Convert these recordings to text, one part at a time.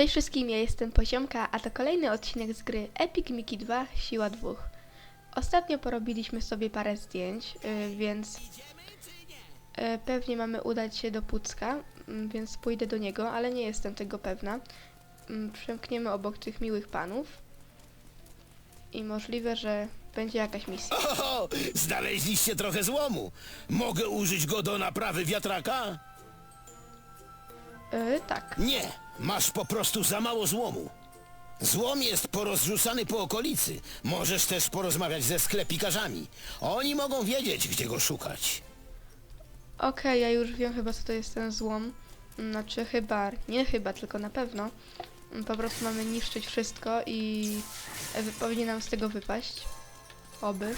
Cześć wszystkim, ja jestem Poziomka, a to kolejny odcinek z gry Epic Mickey 2 Siła dwóch. Ostatnio porobiliśmy sobie parę zdjęć, y, więc y, pewnie mamy udać się do Pucka, mm, więc pójdę do niego, ale nie jestem tego pewna. Mm, Przemkniemy obok tych miłych panów i możliwe, że będzie jakaś misja. Oho, znaleźliście trochę złomu. Mogę użyć go do naprawy wiatraka? Y, tak, Nie, masz po prostu za mało złomu. Złom jest porozrzucany po okolicy. Możesz też porozmawiać ze sklepikarzami. Oni mogą wiedzieć, gdzie go szukać. Okej, ja już wiem chyba co to jest ten złom. Znaczy chyba, nie chyba, tylko na pewno. Po prostu mamy niszczyć wszystko i e, wy- powinien nam z tego wypaść. Oby.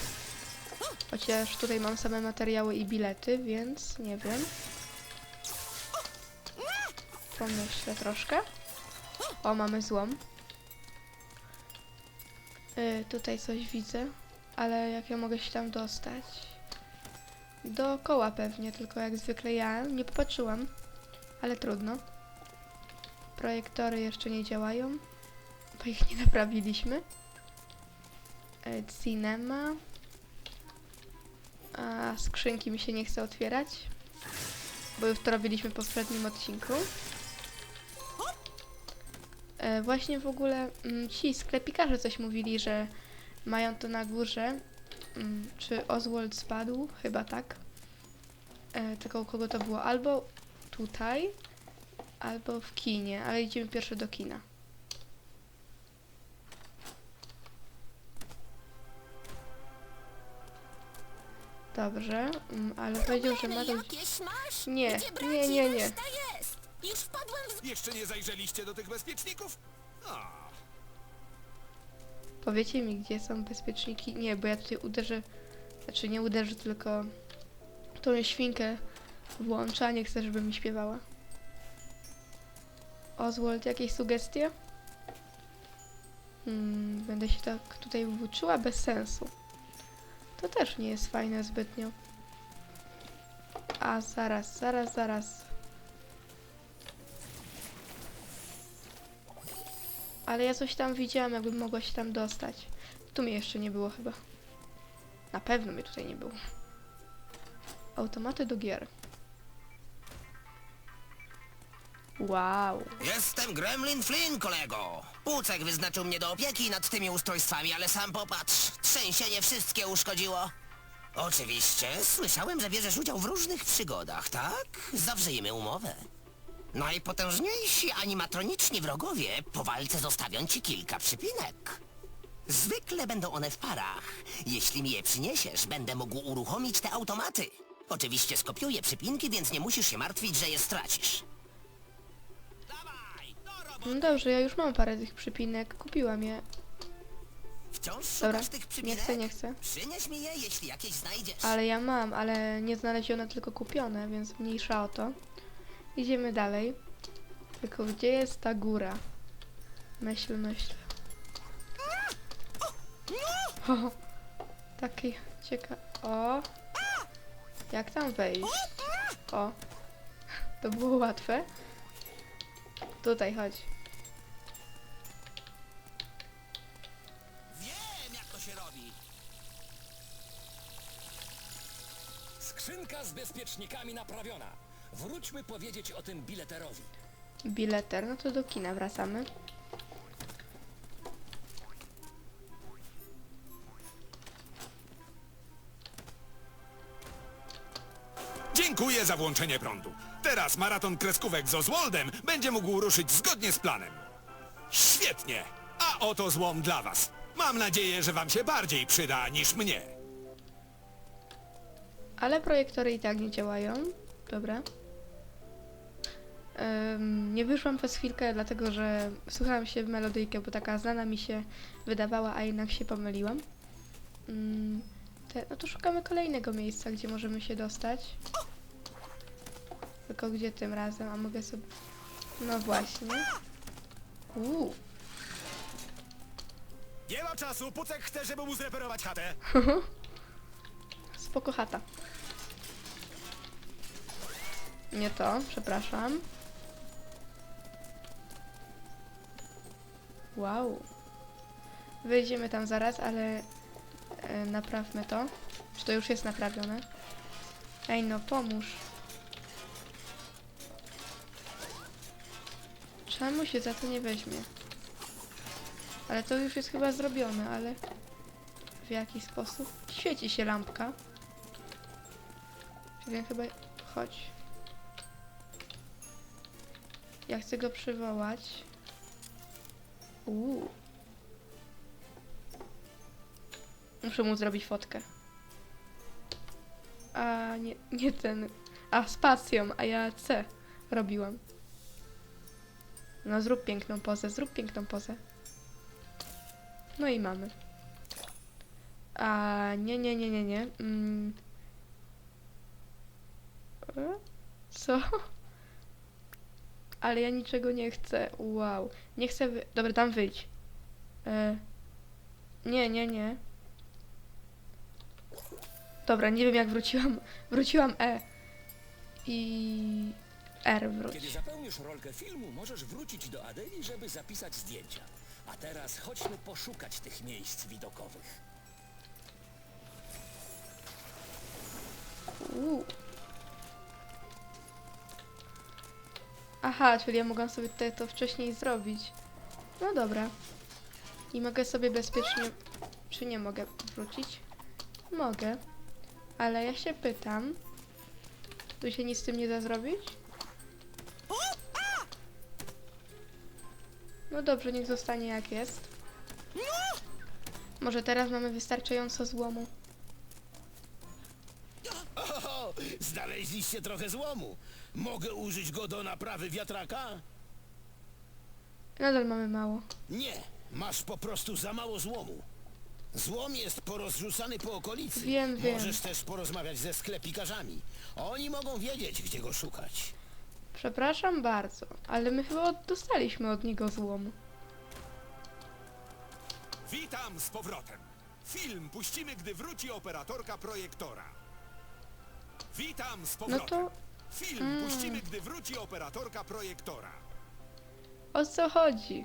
Chociaż tutaj mam same materiały i bilety, więc nie wiem. Pomyślę troszkę. O, mamy złom. Y, tutaj coś widzę, ale jak ja mogę się tam dostać? Dookoła pewnie, tylko jak zwykle ja nie popatrzyłam, ale trudno. Projektory jeszcze nie działają, bo ich nie naprawiliśmy. E, Cinema. A skrzynki mi się nie chce otwierać, bo już to robiliśmy w poprzednim odcinku. E, właśnie w ogóle mm, ci sklepikarze coś mówili, że mają to na górze Mm, Czy Oswald spadł? Chyba tak. E, tylko u kogo to było? Albo tutaj, albo w kinie, ale idziemy pierwszy do kina. Dobrze, mm, ale powiedział, że ma to... Nie, nie, nie, nie. Już wpadłem w... Jeszcze nie zajrzeliście do tych bezpieczników? A, Powiecie mi, gdzie są bezpieczniki? Nie, bo ja tutaj uderzę... Znaczy nie uderzę, tylko tą świnkę włącza, nie chcę, żeby mi śpiewała. Oswald, jakieś sugestie? Hmm, będę się tak tutaj włóczyła bez sensu. To też nie jest fajne zbytnio. A zaraz, zaraz, zaraz. Ale ja coś tam widziałam, jakbym mogła się tam dostać. Tu mnie jeszcze nie było chyba. Na pewno mnie tutaj nie było. Automaty do gier. Wow. Jestem Gremlin Flynn, kolego. Pucek wyznaczył mnie do opieki nad tymi ustrojstwami, ale sam popatrz, trzęsienie wszystkie uszkodziło. Oczywiście, słyszałem, że bierzesz udział w różnych przygodach, tak? Zawrzyjmy umowę. Najpotężniejsi animatroniczni wrogowie po walce zostawią ci kilka przypinek. Zwykle będą one w parach. Jeśli mi je przyniesiesz, będę mógł uruchomić te automaty. Oczywiście skopiuję przypinki, więc nie musisz się martwić, że je stracisz. Dawaj, do roboty! No dobrze, ja już mam parę tych przypinek. Kupiłam je. Wciąż Dobra, szukasz tych nie przypinek? chcę, nie chcę. Przynieś mi je, jeśli jakieś znajdziesz. Ale ja mam, ale nie znalezione, tylko kupione, więc mniejsza o to. Idziemy dalej. Tylko gdzie jest ta góra? Myśl, myśl. O, taki ciekaw. O! Jak tam wejść? O! To było łatwe. Tutaj chodź. Wiem, jak to się robi. skrzynka z bezpiecznikami naprawiona. Wróćmy powiedzieć o tym bileterowi. Bileter, no to do kina wracamy. Dziękuję za włączenie prądu. Teraz maraton kreskówek z Oswaldem będzie mógł ruszyć zgodnie z planem. Świetnie! A oto złom dla was. Mam nadzieję, że wam się bardziej przyda niż mnie. Ale projektory i tak nie działają. Dobra. Nie wyszłam przez chwilkę, dlatego że słuchałam się w melodyjkę, bo taka znana mi się wydawała, a jednak się pomyliłam. Mm, te, no to szukamy kolejnego miejsca, gdzie możemy się dostać. Tylko gdzie tym razem? A mogę sobie... No właśnie. Uuu. Nie ma czasu, Pucek chce, żeby mu zreperować chatę. Spoko chata. Nie to, przepraszam. Wow. Wyjdziemy tam zaraz, ale e, naprawmy to. Czy to już jest naprawione? Ej, no pomóż. Czemu się za to nie weźmie? Ale to już jest chyba zrobione, ale w jaki sposób? Świeci się lampka. Czyli chyba... Chodź. Ja chcę go przywołać. Uuu. Muszę mu zrobić fotkę. A nie, nie ten. A spacją, a ja C robiłam. No zrób piękną pozę, zrób piękną pozę. No i mamy. A nie, nie, nie, nie, nie. Mm. E? Co? Ale ja niczego nie chcę. Wow. Nie chcę wy... Dobra, tam wyjdź. E... Nie, nie, nie. Dobra, nie wiem jak wróciłam. Wróciłam E. I... R Kiedy wróć. zapełnisz rolkę filmu, możesz wrócić do Adeli, żeby zapisać zdjęcia. A teraz chodźmy poszukać tych miejsc widokowych. Uuu. Aha, czyli ja mogłam sobie tutaj to wcześniej zrobić. No dobra. I mogę sobie bezpiecznie... Czy nie mogę wrócić? Mogę. Ale ja się pytam... Tu się nic z tym nie da zrobić? No dobrze, niech zostanie jak jest. Może teraz mamy wystarczająco złomu. Znaleźliście trochę złomu. Mogę użyć go do naprawy wiatraka? Nadal mamy mało. Nie, masz po prostu za mało złomu. Złom jest porozrzucany po okolicy. Wiem, wiem. Możesz też porozmawiać ze sklepikarzami. Oni mogą wiedzieć, gdzie go szukać. Przepraszam bardzo, ale my chyba od- dostaliśmy od niego złomu. Witam z powrotem. Film puścimy, gdy wróci operatorka projektora. Witam z No powrotem. to Film Mm. puścimy, gdy wróci operatorka projektora. o co chodzi?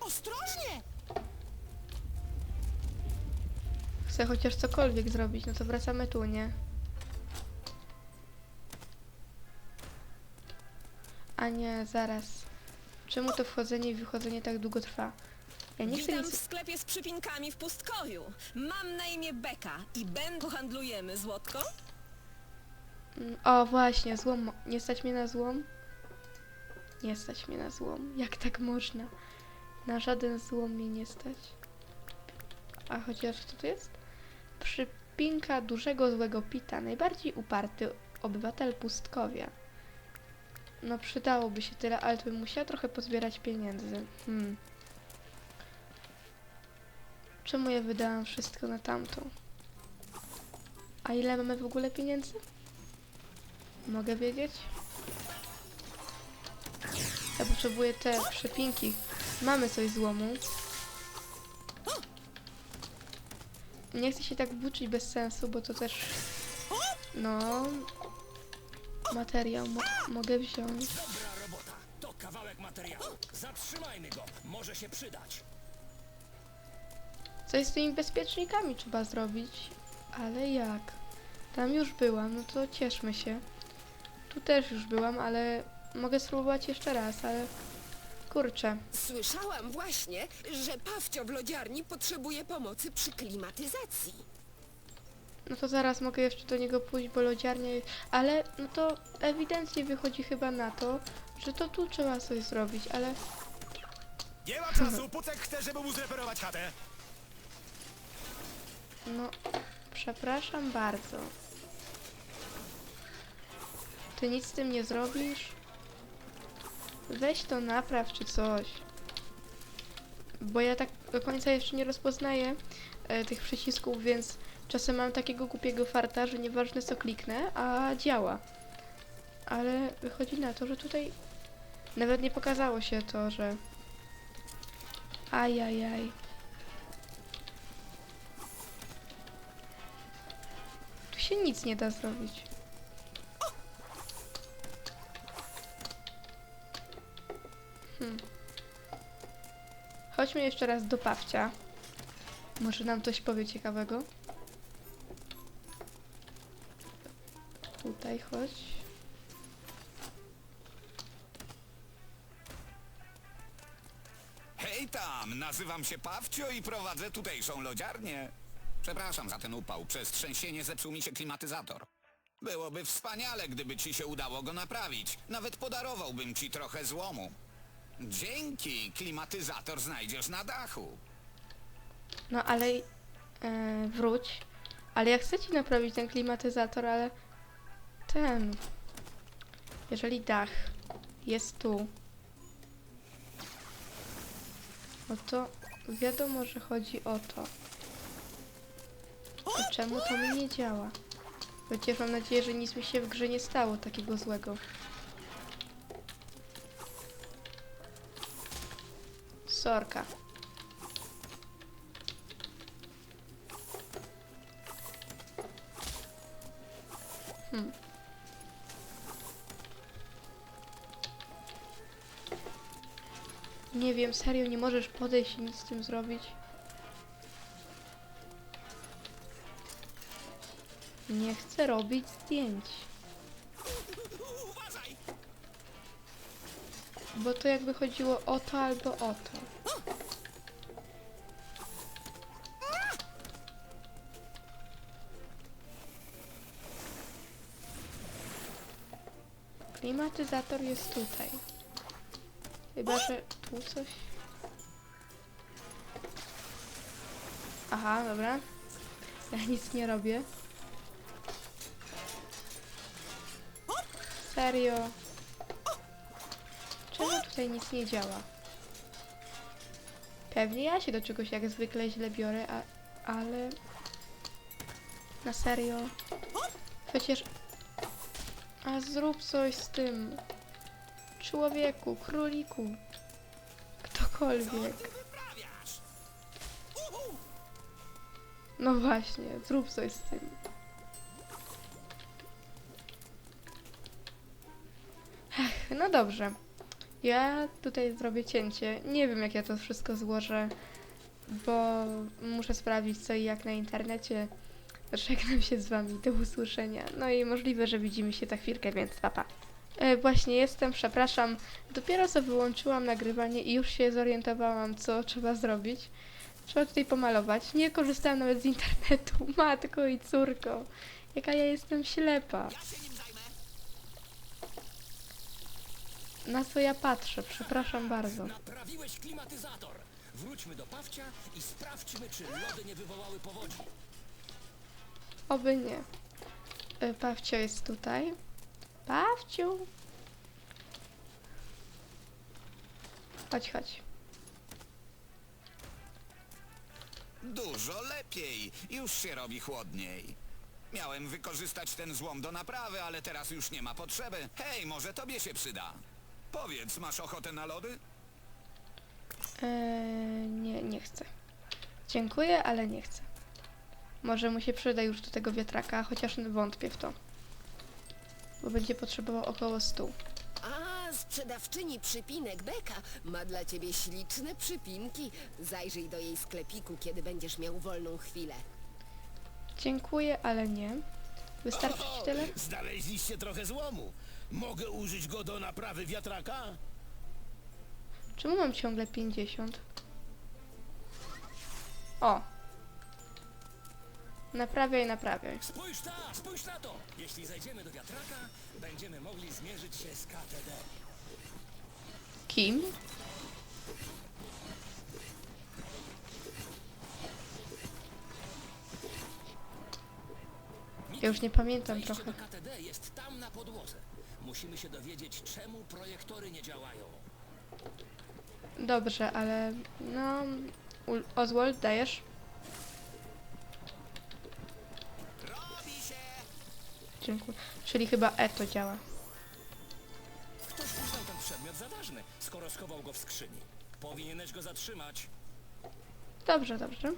Ostrożnie! Chcę chociaż cokolwiek zrobić, no to wracamy tu, nie? A nie, zaraz. Czemu to wchodzenie i wychodzenie tak długo trwa? Ja nie chcę Witam w nic... sklepie z przypinkami w Pustkowiu. Mam na imię Beka i Ben pohandlujemy złotko? O, właśnie, złom. Nie stać mnie na złom? Nie stać mnie na złom. Jak tak można? Na żaden złom mnie nie stać. A chociaż co to jest? Przypinka dużego złego pita. Najbardziej uparty obywatel pustkowia. No przydałoby się tyle, ale bym musiała trochę pozbierać pieniędzy. Hmm. Czemu ja wydałam wszystko na tamtą? A ile mamy w ogóle pieniędzy? Mogę wiedzieć? Ja potrzebuję te przepinki. Mamy coś złomu. Nie chcę się tak włóczyć bez sensu, bo to też... No... Materiał mo mogę wziąć. Dobra robota. To kawałek materiału. Zatrzymajmy go. Może się przydać. Coś z tymi bezpiecznikami trzeba zrobić. Ale jak? Tam już byłam, no to cieszmy się. Tu też już byłam, ale mogę spróbować jeszcze raz, ale kurczę. Słyszałam właśnie, że Pawcio w lodziarni potrzebuje pomocy przy klimatyzacji. No to zaraz mogę jeszcze do niego pójść, bo lodziarnia jest... Ale no to ewidentnie wychodzi chyba na to, że to tu trzeba coś zrobić, ale... Nie ma czasu, Pucek chce, żeby mu zreperować chatę. No, przepraszam bardzo. Ty nic z tym nie zrobisz? Weź to napraw czy coś. Bo ja tak do końca jeszcze nie rozpoznaję e, tych przycisków, więc czasem mam takiego głupiego farta, że nieważne co kliknę, a działa. Ale wychodzi na to, że tutaj nawet nie pokazało się to, że... Ajajaj. Tu się nic nie da zrobić. Hmm. Chodźmy jeszcze raz do Pawcia. Może nam coś powie ciekawego. Tutaj chodź. Hej tam, nazywam się Pawcio i prowadzę tutejszą lodziarnię. Przepraszam za ten upał, przez trzęsienie zepsuł mi się klimatyzator. Byłoby wspaniale, gdyby ci się udało go naprawić. Nawet podarowałbym ci trochę złomu. Dzięki, klimatyzator znajdziesz na dachu. No ale e, wróć. Ale ja chcę ci naprawić ten klimatyzator, ale ten. Jeżeli dach jest tu, no to wiadomo, że chodzi o to. I czemu to mi nie działa? Chociaż mam nadzieję, że nic mi się w grze nie stało takiego złego. Sorka. Hmm. Nie wiem, serio, nie możesz podejść i nic z tym zrobić? Nie chcę robić zdjęć. Bo to jakby chodziło o to albo o to. Klimatyzator jest tutaj. Chyba, że tu coś. Aha, dobra. Ja nic nie robię. Serio? Czemu tutaj nic nie działa? Pewnie ja się do czegoś jak zwykle źle biorę, a, ale... Na serio? Przecież... A zrób coś z tym. Człowieku, króliku. Ktokolwiek. No właśnie, zrób coś z tym. Ech, no dobrze. Ja tutaj zrobię cięcie. Nie wiem, jak ja to wszystko złożę, bo muszę sprawdzić co i jak na internecie. Żegnam się z wami. Do usłyszenia. No i możliwe, że widzimy się za chwilkę, więc papa. E, właśnie jestem, przepraszam. Dopiero co wyłączyłam nagrywanie i już się zorientowałam, co trzeba zrobić. Trzeba tutaj pomalować. Nie korzystałam nawet z internetu. Matko i córko. Jaka ja jestem ślepa. Na co ja patrzę? Przepraszam bardzo. Naprawiłeś klimatyzator. Wróćmy do Pawcia i sprawdźmy, czy lody nie wywołały powodzi. Oby nie. E, Pawcio jest tutaj. Pawciu. Chodź, chodź. Dużo lepiej, już się robi chłodniej. Miałem wykorzystać ten złom do naprawy, ale teraz już nie ma potrzeby. Hej, może tobie się przyda. Powiedz, masz ochotę na lody? Eee, nie, nie chcę. Dziękuję, ale nie chcę. Może mu się przyda już do tego wiatraka, chociaż wątpię w to. Bo będzie potrzebował około 100. A, sprzedawczyni przypinek Beka ma dla ciebie śliczne przypinki. Zajrzyj do jej sklepiku, kiedy będziesz miał wolną chwilę. Dziękuję, ale nie. Wystarczy ci tyle? Znaleźliście trochę złomu. Mogę użyć go do naprawy wiatraka? Czemu mam ciągle 50? O! Naprawiaj, naprawiaj. Spójrz ta, spójrz na to! Jeśli zajdziemy do wiatraka, będziemy mogli zmierzyć się z KTD. Kim? Ja już nie pamiętam Wejście trochę. do KTD jest tam na podłodze. Musimy się dowiedzieć, czemu projektory nie działają. Dobrze, ale no... Ul- Oswald, dajesz? Dziękuję. Czyli chyba E to działa. Ten przedmiot za ważny, skoro schował go w skrzyni. Powinieneś go zatrzymać. Dobrze, dobrze.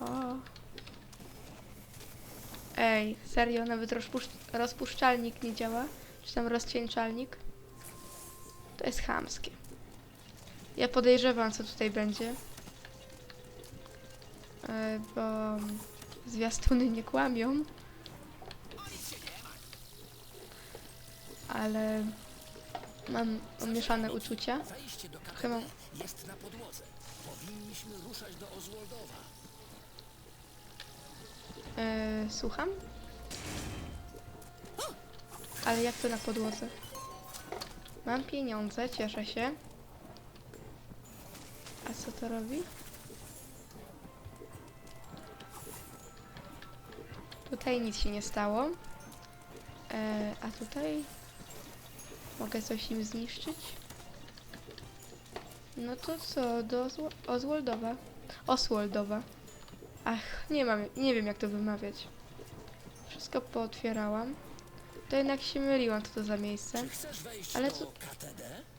O. Ej, serio, nawet rozpusz- rozpuszczalnik nie działa? Czy tam rozcieńczalnik? To jest chamskie. Ja podejrzewam, co tutaj będzie. E, bo zwiastuny nie kłamią. Ale mam mieszane uczucia. KTD jest na podłodze. Powinniśmy ruszać do Oswaldowa. E, słucham? Ale jak to na podłodze? Mam pieniądze, cieszę się. A co to robi? Tutaj nic się nie stało. E, a tutaj mogę coś im zniszczyć? No to co, do Oswa- Oswaldowa. Oswaldowa. Ach, nie mam, nie wiem jak to wymawiać. Wszystko pootwierałam. To jednak się myliłam, co to za miejsce. Ale co-?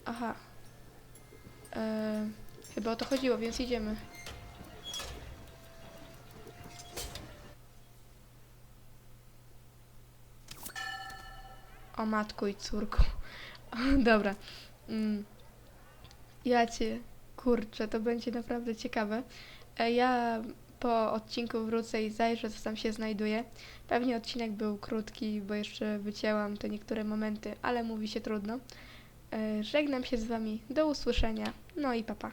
Aha. E, chyba o to chodziło, więc idziemy. O matku i córku. Dobra. Mm. Ja cię, kurczę, to będzie naprawdę ciekawe. E, ja po odcinku wrócę i zajrzę, co tam się znajduje. Pewnie odcinek był krótki, bo jeszcze wycięłam te niektóre momenty, ale mówi się trudno. E, Żegnam się z Wami. Do usłyszenia. No i papa.